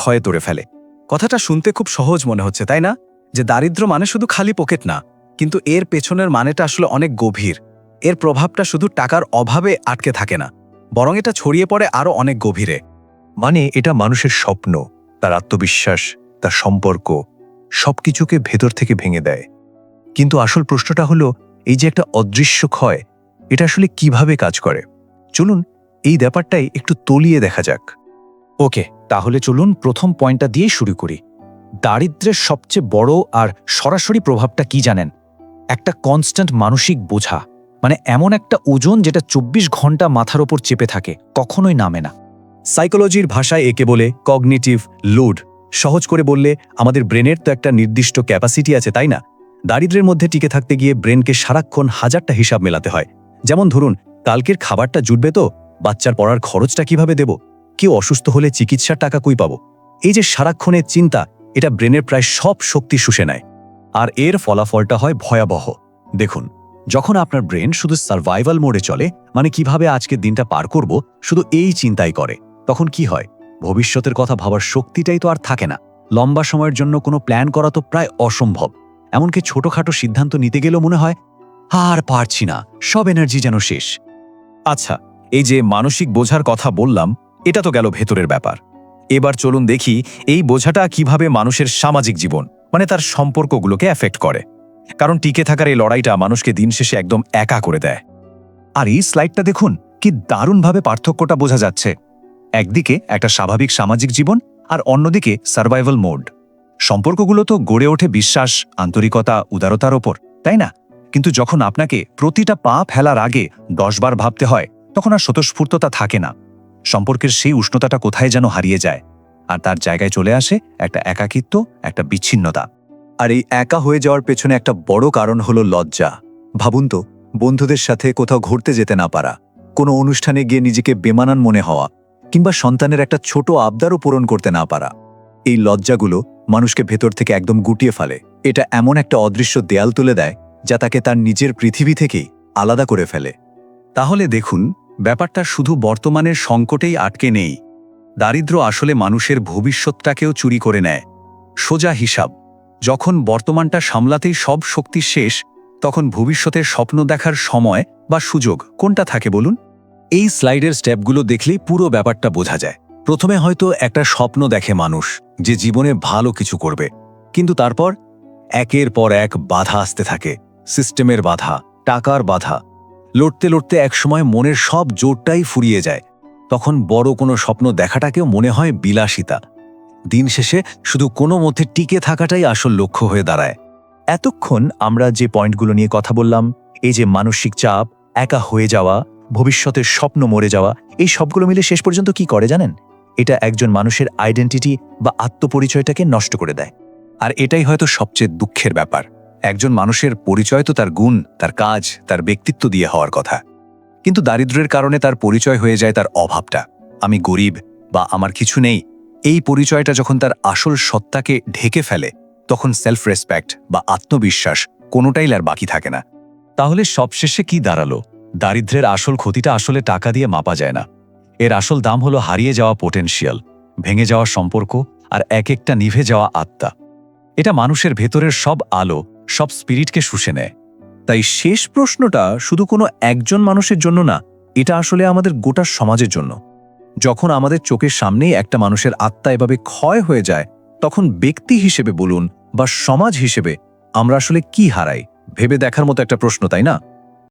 ক্ষয়ে তোড়ে ফেলে। কথাটা শুনতে খুব সহজ মনে হচ্ছে, তাই না? যে দারিদ্র মানে শুধু খালি পকেট না, কিন্তু এর পেছনের মানেটা আসলে অনেক গভীর। এর প্রভাবটা শুধু টাকার অভাবে আটকে থাকে না, বরং এটা ছড়িয়ে পড়ে আরও অনেক গভীরে। মানে এটা মানুষের স্বপ্ন, তার আত্মবিশ্বাস, তার সম্পর্ক, সবকিছুকে ভেতর থেকে ভেঙে দেয়। কিন্তু আসল প্রশ্নটা হলো, এই যে একটা অদৃশ্য ক্ষয়, এটা আসলে কীভাবে কাজ করে? চলুন এই ব্যাপারটাই একটু তলিয়ে দেখা যাক। ওকে, তাহলে চলুন প্রথম পয়েন্টটা দিয়ে শুরু করি। দারিদ্র্যের সবচেয়ে বড় আর সরাসরি প্রভাবটা কি জানেন? একটা কনস্ট্যান্ট মানসিক বোঝা মানে এমন একটা ওজন যেটা চব্বিশ ঘণ্টা মাথার ওপর চেপে থাকে, কখনোই নামে না। সাইকোলজির ভাষায় একে বলে কগনিটিভ লোড সহজ করে বললে আমাদের ব্রেনের তো একটা নির্দিষ্ট ক্যাপাসিটি আছে, তাই না? দারিদ্রের মধ্যে টিকে থাকতে গিয়ে ব্রেনকে সারাক্ষণ হাজারটা হিসাব মেলাতে হয়। যেমন ধরুন, কালকের খাবারটা জুটবে তো, বাচ্চার পড়ার খরচটা কীভাবে দেব? কেউ অসুস্থ হলে চিকিৎসার টাকা কই পাবো? এই যে সারাক্ষণের চিন্তা, এটা ব্রেনের প্রায় সব শক্তি শুষে নেয়। আর এর ফলাফলটা হয় ভয়াবহ। দেখুন, যখন আপনার ব্রেন শুধু সার্ভাইভাল মোডে চলে মানে কীভাবে আজকের দিনটা পার করব, শুধু এই চিন্তাই করে। তখন কি হয়? ভবিষ্যতের কথা ভাবার শক্তিটাই তো আর থাকে না। লম্বা সময়ের জন্য কোনো প্ল্যান করা তো প্রায় অসম্ভব। এমনকি ছোটখাটো সিদ্ধান্ত নিতে গেলেও মনে হয়, আর পারছি না, সব এনার্জি যেন শেষ। আচ্ছা এই যে মানসিক বোঝার কথা বললাম এটা তো গেল ভেতরের ব্যাপার। এবার চলুন দেখি এই বোঝাটা কীভাবে মানুষের সামাজিক জীবন মানে তার সম্পর্কগুলোকে এফেক্ট করে। কারণ টিকে থাকার এই লড়াইটা মানুষকে দিন শেষে একদম একা করে দেয়। আর এই স্লাইডটা দেখুন, কি দারুণভাবে পার্থক্যটা বোঝা যাচ্ছে। একদিকে একটা স্বাভাবিক সামাজিক জীবন, আর অন্যদিকে সার্ভাইভাল মোড সম্পর্কগুলো তো গড়ে ওঠে বিশ্বাস, আন্তরিকতা, উদারতার ওপর, তাই না? কিন্তু যখন আপনাকে প্রতিটা পা ফেলার আগে দশবার ভাবতে হয়, তখন আর স্বতঃস্ফূর্ততা থাকে না। সম্পর্কের সেই উষ্ণতাটা কোথায় যেন হারিয়ে যায়। আর তার জায়গায় চলে আসে একটা একাকিত্ব, একটা বিচ্ছিন্নতা। আর এই একা হয়ে যাওয়ার পেছনে একটা বড় কারণ হলো লজ্জা। ভাবুন তো, বন্ধুদের সাথে কোথাও ঘুরতে যেতে না পারা, কোনো অনুষ্ঠানে গিয়ে নিজেকে বেমানান মনে হওয়া, কিংবা সন্তানের একটা ছোট আবদারও পূরণ করতে না পারা। এই লজ্জাগুলো মানুষকে ভেতর থেকে একদম গুটিয়ে ফেলে। এটা এমন একটা অদৃশ্য দেয়াল তুলে দেয়, যা তাকে তার নিজের পৃথিবী থেকেই আলাদা করে ফেলে। তাহলে দেখুন ব্যাপারটা শুধু বর্তমানের সংকটেই আটকে নেই। দারিদ্র আসলে মানুষের ভবিষ্যৎটাকেও চুরি করে নেয়। সোজা হিসাব, যখন বর্তমানটা সামলাতেই সব শক্তি শেষ, তখন ভবিষ্যতের স্বপ্ন দেখার সময় বা সুযোগ কোনটা থাকে বলুন? এই স্লাইডের স্টেপগুলো দেখলেই পুরো ব্যাপারটা বোঝা যায়। প্রথমে হয়তো একটা স্বপ্ন দেখে মানুষ যে জীবনে ভালো কিছু করবে, কিন্তু তারপর একের পর এক বাধা আসতে থাকে। সিস্টেমের বাধা, টাকার বাধা লড়তে লড়তে একসময় মনের সব জোরটাই ফুরিয়ে যায়। তখন বড় কোনো স্বপ্ন দেখাটাকেও মনে হয় বিলাসিতা। দিন শেষে শুধু কোনো মধ্যে টিকে থাকাটাই আসল লক্ষ্য হয়ে দাঁড়ায়। এতক্ষণ আমরা যে পয়েন্টগুলো নিয়ে কথা বললাম, এই যে মানসিক চাপ, একা হয়ে যাওয়া ভবিষ্যতের স্বপ্ন মরে যাওয়া, এই সবগুলো মিলে শেষ পর্যন্ত কি করে জানেন? এটা একজন মানুষের আইডেন্টিটি বা আত্মপরিচয়টাকে নষ্ট করে দেয়। আর এটাই হয়তো সবচেয়ে দুঃখের ব্যাপার। একজন মানুষের পরিচয় তো তার গুণ, তার কাজ, তার ব্যক্তিত্ব দিয়ে হওয়ার কথা। কিন্তু দারিদ্র্যের কারণে তার পরিচয় হয়ে যায় তার অভাবটা। আমি গরিব বা আমার কিছু নেই। এই পরিচয়টা যখন তার আসল সত্তাকে ঢেকে ফেলে, তখন সেলফ রেসপেক্ট বা আত্মবিশ্বাস কোনোটাই আর বাকি থাকে না। তাহলে সবশেষে কি দাঁড়াল? দারিদ্র্যের আসল ক্ষতিটা আসলে টাকা দিয়ে মাপা যায় না। এর আসল দাম হলো হারিয়ে যাওয়া পোটেনশিয়াল ভেঙে যাওয়া সম্পর্ক আর এক একটা নিভে যাওয়া আত্মা। এটা মানুষের ভেতরের সব আলো সব স্পিরিটকে শুষে নেয়। তাই শেষ প্রশ্নটা শুধু কোনো একজন মানুষের জন্য না, এটা আসলে আমাদের গোটা সমাজের জন্য। যখন আমাদের চোখের সামনেই একটা মানুষের আত্মা এভাবে ক্ষয় হয়ে যায়, তখন ব্যক্তি হিসেবে বলুন বা সমাজ হিসেবে আমরা আসলে কি হারাই? ভেবে দেখার মতো একটা প্রশ্ন, তাই না?